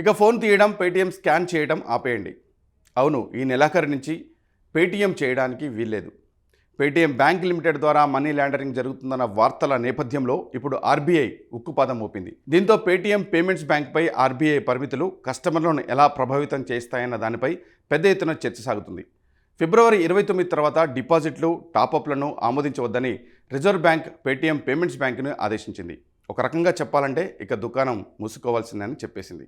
ఇక ఫోన్ తీయడం Paytm scan చేయడం ఆపేయండి. అవును ఈ నెలాఖరు నుంచి పేటీఎం చేయడానికి వీల్లేదు. పేటీఎం బ్యాంక్ లిమిటెడ్ ద్వారా మనీ లాండరింగ్ జరుగుతుందన్న వార్తల నేపథ్యంలో ఇప్పుడు ఆర్బీఐ ఉక్కుపాదం మోపింది. దీంతో పేటీఎం పేమెంట్స్ బ్యాంక్పై ఆర్బీఐ పరిమితులు కస్టమర్లను ఎలా ప్రభావితం చేస్తాయన్న దానిపై పెద్ద ఎత్తున చర్చ సాగుతుంది. ఫిబ్రవరి ఇరవై తొమ్మిది తర్వాత డిపాజిట్లు టాపప్లను ఆమోదించవద్దని రిజర్వ్ బ్యాంక్ పేటీఎం పేమెంట్స్ బ్యాంకును ఆదేశించింది. ఒక రకంగా చెప్పాలంటే ఇక దుకాణం మూసుకోవాల్సిందని చెప్పేసింది.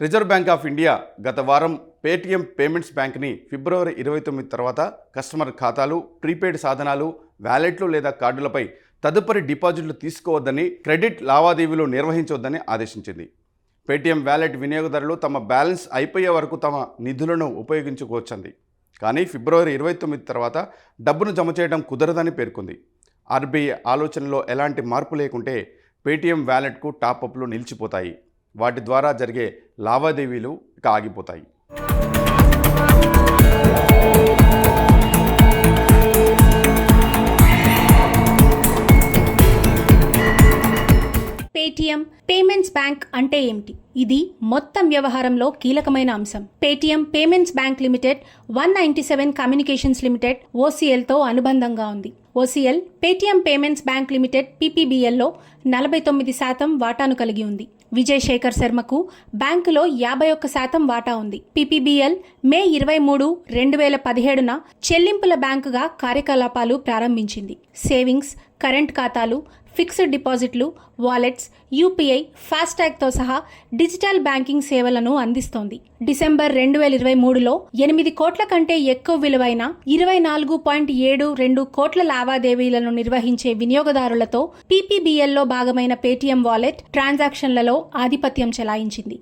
రిజర్వ్ బ్యాంక్ ఆఫ్ ఇండియా గత వారం పేటీఎం పేమెంట్స్ బ్యాంక్ని ఫిబ్రవరి ఇరవై తొమ్మిది తర్వాత కస్టమర్ ఖాతాలు ప్రీపెయిడ్ సాధనాలు వ్యాలెట్లు లేదా కార్డులపై తదుపరి డిపాజిట్లు తీసుకోవద్దని క్రెడిట్ లావాదేవీలు నిర్వహించవద్దని ఆదేశించింది. పేటీఎం వ్యాలెట్ వినియోగదారులు తమ బ్యాలెన్స్ అయిపోయే వరకు తమ నిధులను ఉపయోగించుకోవచ్చంది. కానీ ఫిబ్రవరి ఇరవై తొమ్మిది తర్వాత డబ్బును జమ చేయడం కుదరదని పేర్కొంది. ఆర్బీఐ ఆలోచనలో ఎలాంటి మార్పు లేకుంటే పేటీఎం వ్యాలెట్కు టాపప్లు నిలిచిపోతాయి. వాటి ద్వారా జరిగే లావాదేవీలు ఇక ఆగిపోతాయి. పేటిఎం పేమెంట్స్ బ్యాంక్ అంటే ఏమిటి? ఇది మొత్తం వ్యవహారంలో కీలకమైన అంశం. Paytm payments bank limited one ninety seven communications limited ఓసీఎల్తో అనుబంధంగా ఉంది. OCL Paytm payments bank limited పీపీబీఎల్లో నలభై తొమ్మిది శాతం వాటాను కలిగి ఉంది. విజయ్ శేఖర్ శర్మకు బ్యాంకులో యాభై ఒక్క శాతం వాటా ఉంది. పీపీబీఎల్ మే ఇరవై మూడు రెండు వేల పదిహేడున చెల్లింపుల బ్యాంకుగా కార్యకలాపాలు ప్రారంభించింది. సేవింగ్స్ కరెంట్ ఖాతాలు ఫిక్స్డ్ డిపాజిట్లు వాలెట్స్ యూపీఐ ఫాస్టాగ్తో సహా డిజిటల్ బ్యాంకింగ్ సేవలను అందిస్తోంది. డిసెంబర్ రెండు వేల ఇరవై మూడులో ఎనిమిది కోట్ల కంటే ఎక్కువ విలువైన ఇరవై నాలుగు పాయింట్ ఏడు రెండు కోట్ల లావాదేవీలను నిర్వహించే వినియోగదారులతో పీపీబీఎల్లో భాగమైన పేటీఎం వాలెట్ ట్రాన్సాక్షన్లలో ఆధిపత్యం చెలాయించింది.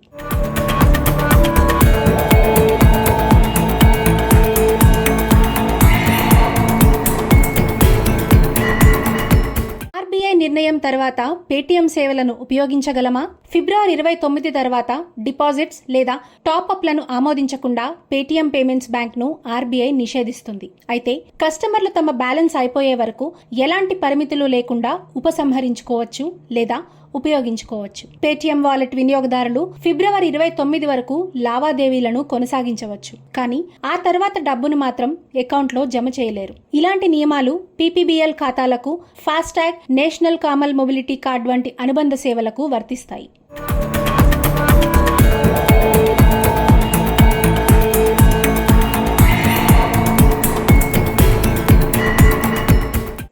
తర్వాత పేటీఎం సేవలను ఉపయోగించగలమా? ఫిబ్రవరి ఇరవై తొమ్మిది తర్వాత డిపాజిట్స్ లేదా టాప్అప్లను ఆమోదించకుండా పేటీఎం పేమెంట్స్ బ్యాంక్ను ఆర్బీఐ నిషేధిస్తుంది. అయితే కస్టమర్లు తమ బ్యాలెన్స్ అయిపోయే వరకు ఎలాంటి పరిమితులు లేకుండా ఉపసంహరించుకోవచ్చు లేదా ఉపయోగించుకోవచ్చు. పేటీఎం వాలెట్ వినియోగదారులు ఫిబ్రవరి ఇరవై తొమ్మిది వరకు లావాదేవీలను కొనసాగించవచ్చు. కానీ ఆ తర్వాత డబ్బును మాత్రం అకౌంట్లో జమ చేయలేరు. ఇలాంటి నియమాలు పీపీబీఎల్ ఖాతాలకు FASTag national common mobility card వంటి అనుబంధ సేవలకు వర్తిస్తాయి.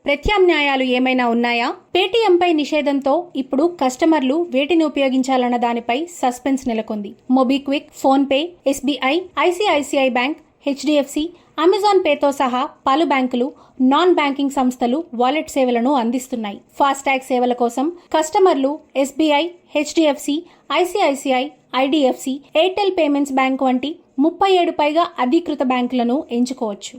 ప్రత్యామ్నాయాలు ఏమైనా ఉన్నాయా? పేటీఎంపై నిషేధంతో ఇప్పుడు కస్టమర్లు వేటిని ఉపయోగించాలన్న దానిపై సస్పెన్స్ నెలకొంది. MobiKwik PhonePe SBI ICICI bank HDFC Amazon పేతో సహా పలు బ్యాంకులు నాన్ బ్యాంకింగ్ సంస్థలు వాలెట్ సేవలను అందిస్తున్నాయి. ఫాస్టాగ్ సేవల కోసం కస్టమర్లు SBI HDFC ICICI IDFC Airtel payments bank వంటి ముప్పై ఏడు పైగా అధీకృత బ్యాంకులను ఎంచుకోవచ్చు.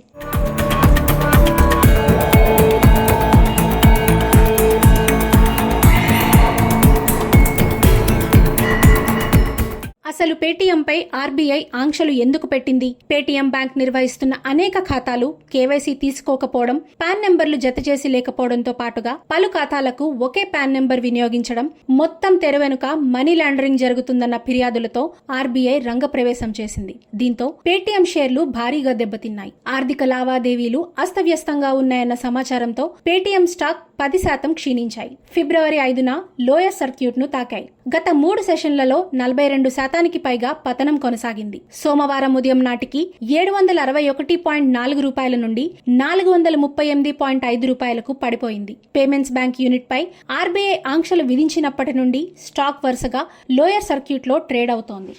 అసలు పేటీఎంపై ఆర్బీఐ ఆంక్షలు ఎందుకు పెట్టింది? పేటీఎం బ్యాంక్ నిర్వహిస్తున్న అనేక ఖాతాలు కేవైసీ తీసుకోకపోవడం పాన్ నెంబర్లు జతచేసి లేకపోవడంతో పాటుగా పలు ఖాతాలకు ఒకే పాన్ నెంబర్ వినియోగించడం మొత్తం తెర వెనుక మనీ లాండరింగ్ జరుగుతుందన్న ఫిర్యాదులతో ఆర్బీఐ రంగప్రవేశం చేసింది. దీంతో పేటీఎం షేర్లు భారీగా దెబ్బతిన్నాయి. ఆర్థిక లావాదేవీలు అస్తవ్యస్తంగా ఉన్నాయన్న సమాచారంతో పేటీఎం స్టాక్ పది శాతం క్షీణించాయి. ఫిబ్రవరి ఐదున లోయర్ సర్క్యూట్ను తాకాయి. గత మూడు సెషన్లలో నలభై రెండు శాతానికి పైగా పతనం కొనసాగింది. సోమవారం ఉదయం నాటికి ఏడు వందల అరవై ఒకటి పాయింట్ నాలుగు రూపాయల నుండి నాలుగు వందల ముప్పై ఎనిమిది పాయింట్ ఐదు రూపాయలకు పడిపోయింది. పేమెంట్స్ బ్యాంక్ యూనిట్ పై ఆర్బీఐ ఆంక్షలు విధించినప్పటి నుండి స్టాక్ వరుసగా లోయర్ సర్క్యూట్లో ట్రేడ్ అవుతోంది.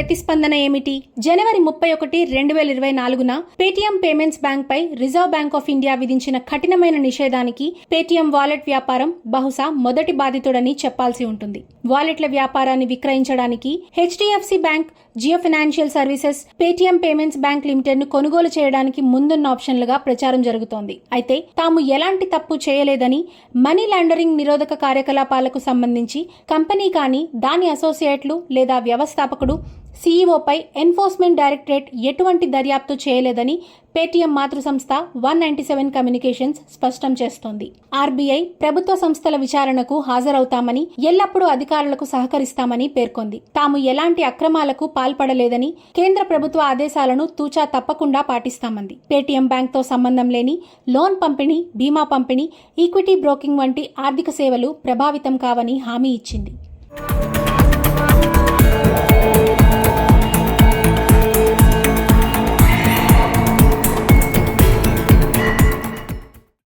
ప్రతిస్పందన ఏమిటి? జనవరి ముప్పై ఒకటి రెండు వేల ఇరవై నాలుగున పేటీఎం పేమెంట్స్ బ్యాంక్ పై రిజర్వ్ బ్యాంక్ ఆఫ్ ఇండియా విధించిన కఠినమైన నిషేధానికి పేటీఎం వాలెట్ వ్యాపారం బహుశా మొదటి బాధితుడని చెప్పాల్సి ఉంటుంది. వాలెట్ల వ్యాపారాన్ని విక్రయించడానికి HDFC bank Jio financial services Paytm payments bank లిమిటెడ్ను కొనుగోలు చేయడానికి ముందున్న ఆప్షన్లుగా ప్రచారం జరుగుతోంది. అయితే తాము ఎలాంటి తప్పు చేయలేదని మనీ లాండరింగ్ నిరోధక కార్యకలాపాలకు సంబంధించి కంపెనీ కానీ దాని అసోసియేట్లు లేదా వ్యవస్థాపకుడు సీఈఓపై ఎన్ఫోర్స్మెంట్ డైరెక్టరేట్ ఎటువంటి దర్యాప్తు చేయలేదని పేటీఎం మాతృ సంస్థ వన్ నైన్టీ సెవెన్ కమ్యూనికేషన్స్ స్పష్టం చేస్తోంది. ఆర్బీఐ ప్రభుత్వ సంస్థల విచారణకు హాజరవుతామని ఎల్లప్పుడూ అధికారులకు సహకరిస్తామని పేర్కొంది. తాము ఎలాంటి అక్రమాలకు పాల్పడలేదని కేంద్ర ప్రభుత్వ ఆదేశాలను తూచా తప్పకుండా పాటిస్తామంది. పేటీఎం బ్యాంక్తో సంబంధం లేని లోన్ పంపిణీ బీమా పంపిణీ ఈక్విటీ బ్రోకింగ్ వంటి ఆర్థిక సేవలు ప్రభావితం కావని హామీ ఇచ్చింది.